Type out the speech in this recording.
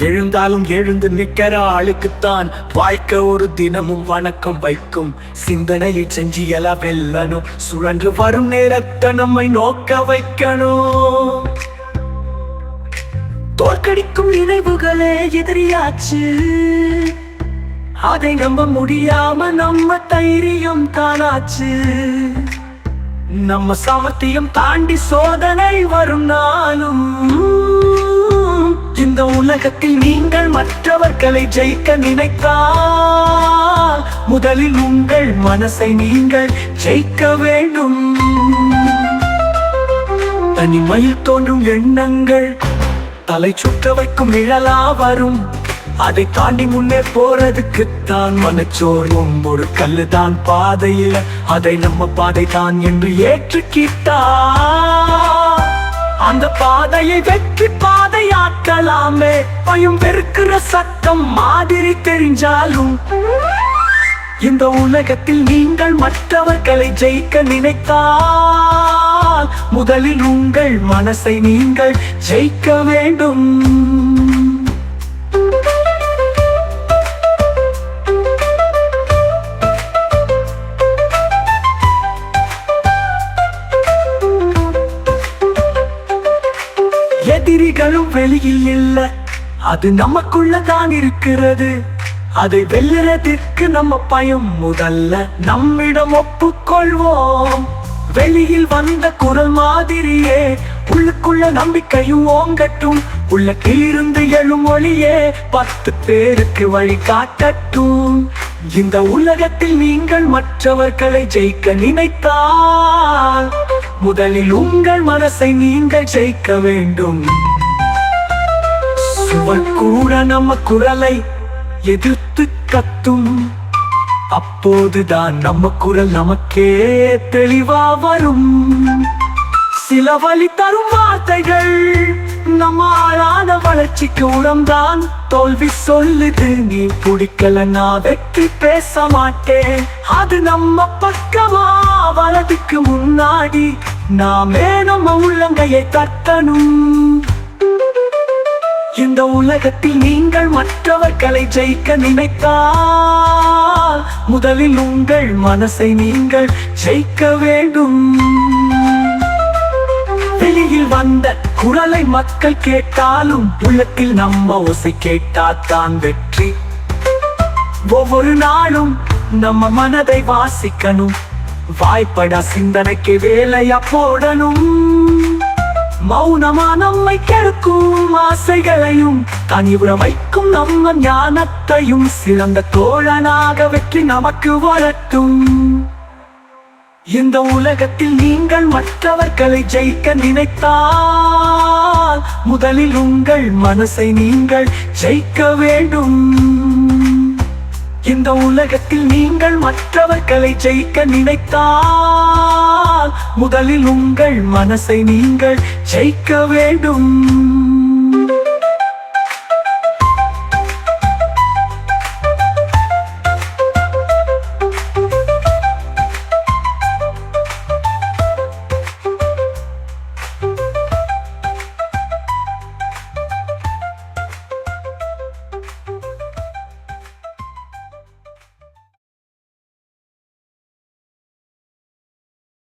எழுந்தாலும் எழுந்து நிக்கிற ஆளுக்குத்தான் வாய்க்க ஒரு தினமும் வணக்கம் வைக்கும். சிந்தனையை செஞ்சு எல வெல்லணும். சுழன்று வரும் நேரத்தை நம்மை நோக்க வைக்கணும். தோற்கடிக்கும் நினைவுகளே எதிரியாச்சு. அதை நம்ப முடியாம நம்ம தைரியம் தானாச்சு. நம்ம சாமர்த்தியம் தாண்டி சோதனை வரும் நாளும். இந்த உலகத்தில் நீங்கள் மற்றவர்களை ஜெயிக்க நினைத்தால் முதலில் உங்கள் மனசை நீங்கள் ஜெயிக்க வேண்டும். தனிமையில் தோன்றும் எண்ணங்கள் தலை சுற்ற வைக்கும் நிழலா வரும். அதை தாண்டி முன்னே போறதுக்கு தான் மனச்சோர்வும் ஒரு கல்லுதான் பாதையில் அதை நம்ம பாதை தான் என்று ஏற்றுக்கிட்டா அந்த பாதையை வெற்றி பாதை பாதையாக்கலாமே பயம் வெறுக்கிற சத்தம் மாதிரி தெரிஞ்சாலும் இந்த உலகத்தில் நீங்கள் மற்றவர்களை ஜெயிக்க நினைத்தால் முதலில் உங்கள் மனசை நீங்கள் ஜெயிக்க வேண்டும். எதிரிகளும் வெளியில் இல்ல. அது நமக்குள்ள தான் இருக்கிறது. அதை வெல்லுறதுக்கு நம்ம பயம் முதல்ல. நம்மிடம் ஒப்புக்கொள்வோம். வெளியில் வந்த குரல் மாதிரியே உள்ளுக்குள்ள நம்பிக்கையும் ஓங்கட்டும். உள்ளத்திலிருந்து எழும் ஒளியே பத்து பேருக்கு வழி காட்டட்டும். இந்த உலகத்தில் நீங்கள் மற்றவர்களை ஜெயிக்க நினைத்தால் முதலில் உங்கள் மனசை நீங்கள் ஜெயிக்க வேண்டும். சுவர் கூட நம்ம குரலை எதிர்த்து கத்தும். அப்போதுதான் நம்ம குரல் நமக்கே தெளிவா வரும். சில வழி தரும் வார்த்தைகள் நம்ம ஆளான வளர்ச்சிக்கு உடம்தான் தோல்வி சொல்லுது நீ பிடிக்கல நான் வெற்றி பேச மாட்டேன் அது நம்ம பக்கமா? வலதுக்கு முன்னாடி நாமே நம்ம உள்ளங்கையை தட்டணும். இந்த உலகத்தில் நீங்கள் மற்றவர்களை ஜெயிக்க நினைத்தால் முதலில் உங்கள் மனசை நீங்கள் ஜெயிக்க வேண்டும். வெளியில் வந்த குரலை மக்கள் கேட்டாலும் உள்ளத்தில் நம்ம ஓசை கேட்டாதான் வெற்றி. ஒவ்வொரு நாளும் நம்ம மனதை வாசிக்கணும். வாய்ப்படா சிந்தனைக்கு வேலையா போடணும். மௌனமா நம்மை கெடுக்கும் ஆசைகளையும் தனிவுற வைக்கும் நம்ம ஞானத்தையும் சிறந்த தோழனாக வெற்றி நமக்கு வளர்த்தும் இந்த உலகத்தில் நீங்கள் மற்றவர்களை ஜெயிக்க நினைத்தால் முதலில் உங்கள் மனசை நீங்கள் ஜெயிக்க வேண்டும். இந்த உலகத்தில் நீங்கள் மற்றவர்களை ஜெயிக்க நினைத்தால் முதலில் உங்கள் மனசை நீங்கள் ஜெயிக்க வேண்டும்.